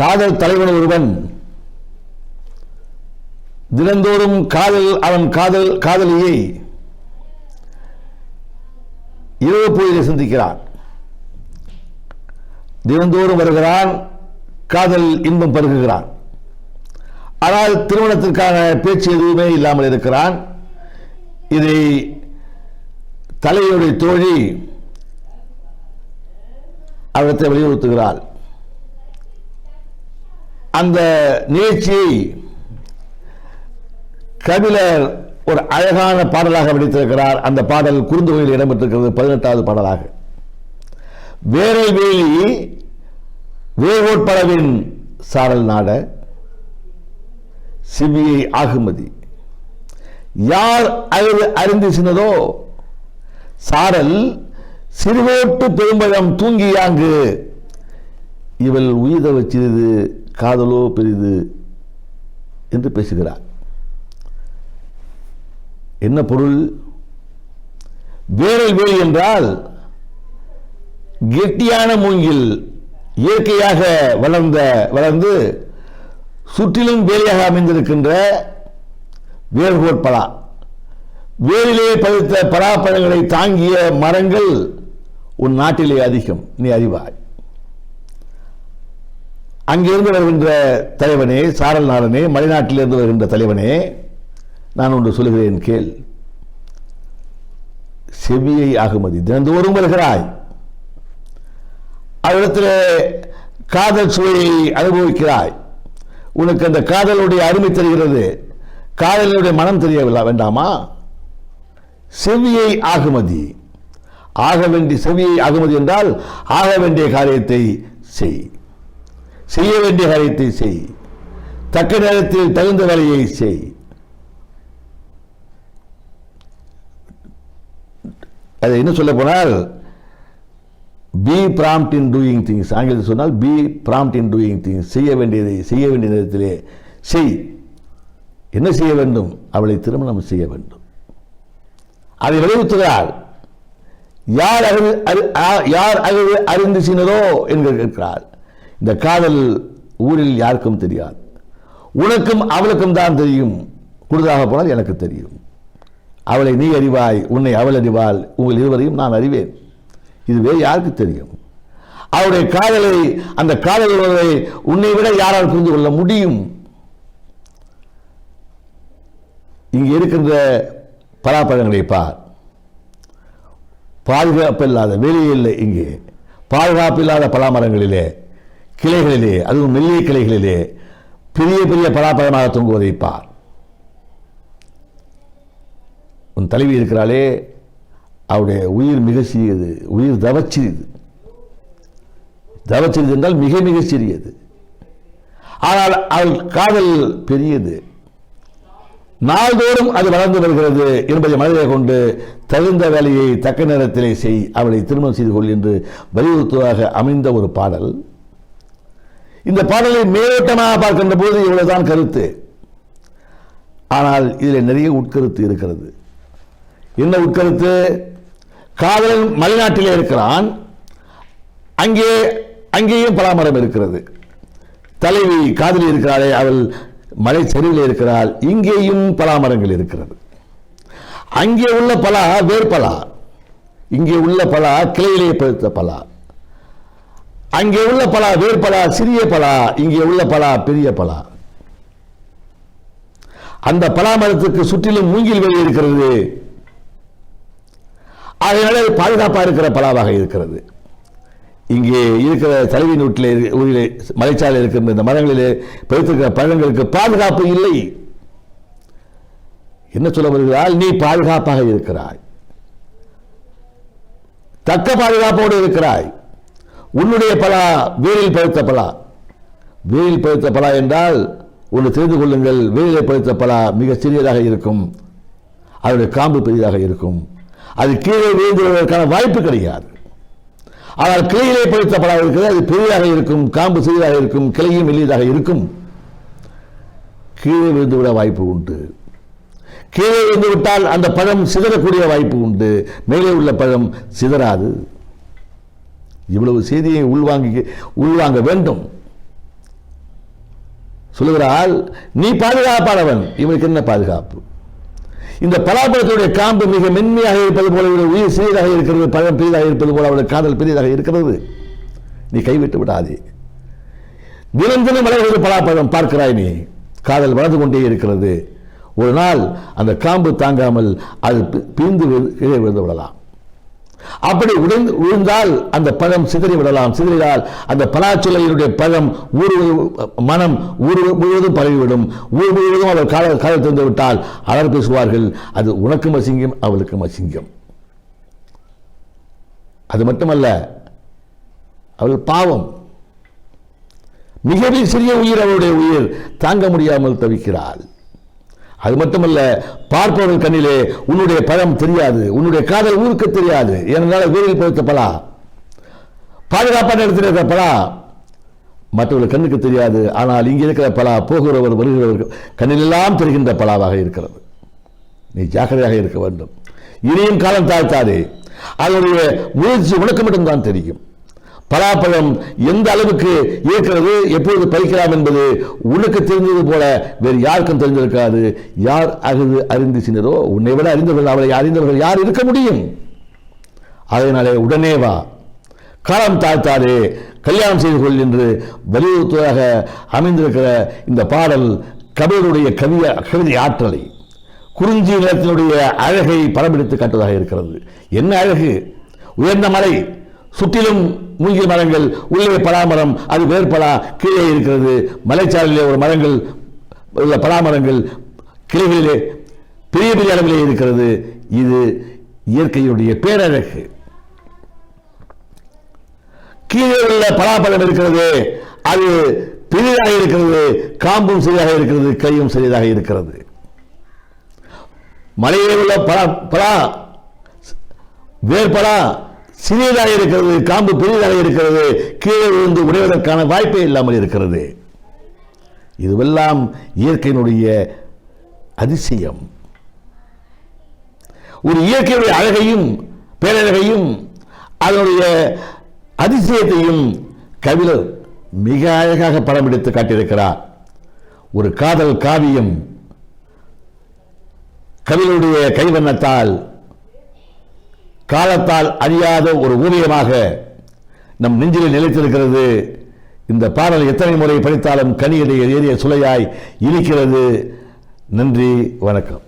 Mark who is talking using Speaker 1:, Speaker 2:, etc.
Speaker 1: காதல் தலைவன் ஒருவன். தினந்தோறும் காதல் அவன் காதல் காதலியை இரவு பொழுதை சந்திக்கிறான். தினந்தோறும் வருகிறான் காதல் இன்பம் பருகுகிறான். ஆனால் திருமணத்திற்கான பேச்சு எதுவுமே இல்லாமல் இருக்கிறான். இதை தலையுடைய தோழி அவரத்தை வலியுறுத்துகிறாள். அந்த நிகழ்ச்சியை கபிலர் ஒரு அழகான பாடலாக வடித்திருக்கிறார். அந்த பாடல் குறுந்தொகையில் இடம்பெற்றிருக்கிறது பதினெட்டாவது பாடலாக. வேலை வேலி வேகோட்பளவின் சாரல் நாட சிபிஐ ஆகுமதி. யார் அழுது அறிந்து சின்னதோ? சாரல் சிறுவோட்டு பெரும்பழம் தூங்கியாங்கு இவள் உயிரை வச்சிருது காதலோ பெரிது என்று பேசுகிறார். என்ன பொருள்? வேரல் வேலி என்றால் கெட்டியான மூங்கில் இயற்கையாக வளர்ந்த வளர்ந்து சுற்றிலும் வேலியாக அமைந்திருக்கின்ற வேர்கோர் பலா. வேலிலே பழுத்த பலாப்பழங்களை தாங்கிய மரங்கள் உன் நாட்டிலே அதிகம். நீ அறிவாய். அங்கிருந்து வருகின்ற தலைவனே சாரல் நாளனே மலைநாட்டிலிருந்து வருகின்ற தலைவனே நான் ஒன்று சொல்கிறேன் கேள். செவியை ஆகுமதி தினந்தோறும் வருகிறாய். அவரிடத்தில் காதல் சுவையை அனுபவிக்கிறாய். உனக்கு அந்த காதலுடைய அருமை தெரிகிறது. காதலினுடைய மனம் தெரியவில்லை வேண்டாமா? செவியை ஆகுமதி ஆக வேண்டிய செவியை ஆகுமதி என்றால் ஆக வேண்டிய காரியத்தை செய். செய்ய வேண்டிய காரியத்தை செய். தக்க நேரத்தில் தகுந்த வேலையை செய். அதை என்ன சொல்ல போனால் be prompt in doing things ஆங்கிலத்தில் சொன்னால் be prompt in doing things செய்ய வேண்டியதை செய்ய வேண்டிய நேரத்திலே செய். என்ன செய்ய வேண்டும்? அவளை திருமணம் செய்ய வேண்டும். அதை வலியுறுத்துகிறார் யார் அகழ் ஆ- யார் அகழ் அறிந்து சினதோ என்று கேட்கிறார் இந்த காதல் ஊரில் யாருக்கும் தெரியாது. உனக்கும் அவளுக்கும் தான் தெரியும். கூடுதலாக போனால் எனக்கு தெரியும். அவளை நீ அறிவாய் உன்னை அவள் அறிவாள் உங்கள் இருவரையும் நான் அறிவேன். இது வேறு யாருக்கு தெரியும்? அவருடைய காதலை அந்த காதல் உறவை உன்னை விட யாரால் புரிந்து கொள்ள முடியும்? இங்கே இருக்கின்ற பலாப்பழங்களை பார். பாதுகாப்பு இல்லாத வெளியே இல்லை இங்கே. பாதுகாப்பு இல்லாத பலாமரங்களிலே கிளைகளிலே அதுவும் மெல்லிய கிளைகளிலே பெரிய பெரிய பலாப்பழமாக தொங்க பார். உன் தலைவி இருக்கிறாளே அவருடைய உயிர் மிக சிறியது உயிர் தவச்சிறியது. தவச்சிறியது என்றால் மிக மிக சிறியது. ஆனால் அவள் காதல் பெரியது. நாள்தோறும் அது வளர்ந்து வருகிறது என்பதை மனதிலே கொண்டு தகுந்த வேலையை தக்க நேரத்திலே செய் அவளை திருமணம் செய்து கொள் என்று வலியுறுத்துவதாக அமைந்த ஒரு பாடல். இந்த பாடலை மேலோட்டமாக பார்க்கின்ற போது இவ்வளவுதான் கருத்து. ஆனால் இதில் நிறைய உட்கருத்து இருக்கிறது. என்ன உட்கருத்து? காதலன் மலைநாட்டிலே இருக்கிறான். அங்கே அங்கேயும் பலாமரம் இருக்கிறது. தலைவி காதலி இருக்கிறாளே அவள் மலை சரிவில் இருக்கிறாள். இங்கேயும் பலாமரங்கள் இருக்கிறது. அங்கே உள்ள பலா வேர்பலா. இங்கே உள்ள பலா கிளையிலே பழுத்த பலா. அங்கே உள்ள பலா வேர்பலா சிறிய பலா இங்கே உள்ள பலா பெரிய பலா. அந்த பலா மரத்துக்கு சுற்றிலும் மூங்கில் வெளி இருக்கிறது. அதனால பாதுகாப்பாக இருக்கிற பலாவாக இருக்கிறது. இங்கே இருக்கிற தலைவின் வீட்டில் ஊரிலே மலைச்சாலை இருக்கிற இந்த மரங்களிலே பெருத்திருக்கிற பழங்களுக்கு பாதுகாப்பு இல்லை. என்ன சொல்ல வருகிறால் நீ பாதுகாப்பாக இருக்கிறாய். தக்க பாதுகாப்போடு இருக்கிறாய். உன்னுடைய பலா வேலில் பழுத்த பலா. வேலில் பழுத்த பலா என்றால் ஒன்று தெரிந்து கொள்ளுங்கள் வேலில் பழுத்த பலா மிக சிறியதாக இருக்கும். அதனுடைய காம்பு பெரியதாக இருக்கும். அது கீழே விழுந்து விடுவதற்கான வாய்ப்பு கிடையாது. ஆனால் கிளையிலே பழுத்த பலா இருக்கிறது அது பெரியதாக இருக்கும் காம்பு சிறியதாக இருக்கும் கிளையும் மெல்லியதாக இருக்கும். கீழே விழுந்து விட வாய்ப்பு உண்டு. கீழே விழுந்துவிட்டால் அந்த பழம் சிதறக்கூடிய வாய்ப்பு உண்டு. மேலே உள்ள பழம் சிதறாது. இவ்வளவு செய்தியை உள்வாங்கி உள்வாங்க வேண்டும். சொல்லுகிறாள் நீ பாதுகாப்பானவன். இவனுக்கு என்ன பாதுகாப்பு? இந்த பலாப்பழத்துடைய காம்பு மிக மென்மையாக இருப்பது போல இவருடைய உயிர் சிறியதாக இருக்கிறது பழம் பெரியதாக இருப்பது போல அவருடைய காதல் பெரியதாக இருக்கிறது. நீ கைவிட்டு விடாதே. தினம் தினம் வளர்கிறது பலாப்பழம் பார்க்கிறாய் நீ. காதல் வளர்ந்து கொண்டே இருக்கிறது. ஒரு நாள் அந்த காம்பு தாங்காமல் அது பி- பிரிந்து விழு- விழுந்து விடலாம். அப்படி உடைந்து விழுந்தால் அந்த பழம் சிதறி விடலாம். சிதறினால் அந்த பலாச்சுளையினுடைய பழம் ஊர் மனம் ஊர் முழுவதும் பரவிவிடும். ஊர் முழுவதும் அவர் கால காலம் தந்து விட்டால் அலர் பேசுவார்கள். அது உனக்கும் அசிங்கம் அவளுக்கும் அசிங்கம். அது மட்டுமல்ல அவள் பாவம். மிக சிறிய உயிர் அவளுடைய உயிர் தாங்க முடியாமல் தவிக்கிறாள். அது மட்டுமல்ல பார்ப்பவன் கண்ணிலே உன்னுடைய பழம் தெரியாது உன்னுடைய காதல் ஊருக்கு தெரியாது ஏனென்றால் வீரில் பொறுத்த பலா பாதுகாப்பான இடத்தில் இருக்கிற பலா மற்றவர்கள் கண்ணுக்கு தெரியாது ஆனால் இங்கே இருக்கிற பலா போகிறவர் வருகிறவர் கண்ணிலெல்லாம் தெரிகின்ற பலாவாக இருக்கிறது. நீ ஜாக்கிரதையாக இருக்க வேண்டும். இனியும் காலம் தாழ்த்தாதே. அதனுடைய முயற்சி உனக்கு மட்டும்தான் தெரியும். பலாப்பழம் எந்த அளவுக்கு இருக்கிறது எப்பொழுது பறிக்கலாம் என்பது உனக்கு தெரிந்தது போல வேறு யாருக்கும் தெரிந்திருக்காது. யார் அகது அறிந்து சினரோ? உன்னை விட அறிந்தவர்கள் அவளை அறிந்தவர்கள் யார் இருக்க முடியும்? அதனாலே உடனே வா. காலம் தாழ்த்தாதே. கல்யாணம் செய்து கொள் என்று வலியுறுத்துவதாக அமைந்திருக்கிற இந்த பாடல் கபிலருடைய கவிய கவிதை ஆற்றலை. குறிஞ்சி நிலத்தினுடைய அழகை படமெடுத்து காட்டுவதாக இருக்கிறது. என்ன அழகு? உயர்ந்த மலை. சுற்றிலும் மூங்கில் மரங்கள் உள்ளே பலாமரம் அது வேர்பலா கீழே இருக்கிறது. மலைச்சாலையிலே ஒரு மரங்கள் உள்ள பலாமரங்கள் கிளைகளிலே பெரிய பெரிய அளவிலே இருக்கிறது. இது இயற்கையுடைய பேரழகு. கீழே உள்ள பலாப்பழம் இருக்கிறது. அது பெரிதாக இருக்கிறது. காம்பும் சிறிதாக இருக்கிறது. கையும் சிறியதாக இருக்கிறது. மலையிலே உள்ள பலா பலா வேர்பலா சிறியதாக இருக்கிறது காம்பு பெரியதாக இருக்கிறது கீழே விழுந்து உடைவதற்கான வாய்ப்பே இல்லாமல் இருக்கிறது. இதுவெல்லாம் இயற்கையினுடைய அதிசயம். ஒரு இயற்கையுடைய அழகையும் பேரழகையும் அதனுடைய அதிசயத்தையும் கவிழர் மிக அழகாக படம் எடுத்து காட்டியிருக்கிறார். ஒரு காதல் காவியம் கவிழருடைய கைவண்ணத்தால் காலத்தால் அழியாத ஒரு ஊதியமாக நம் நெஞ்சில் நிலைத்திருக்கிறது. இந்த பாடல் எத்தனை முறை படித்தாலும் கனியடைய ஏறிய சுளையாய் இருக்கிறது நன்றி வணக்கம்.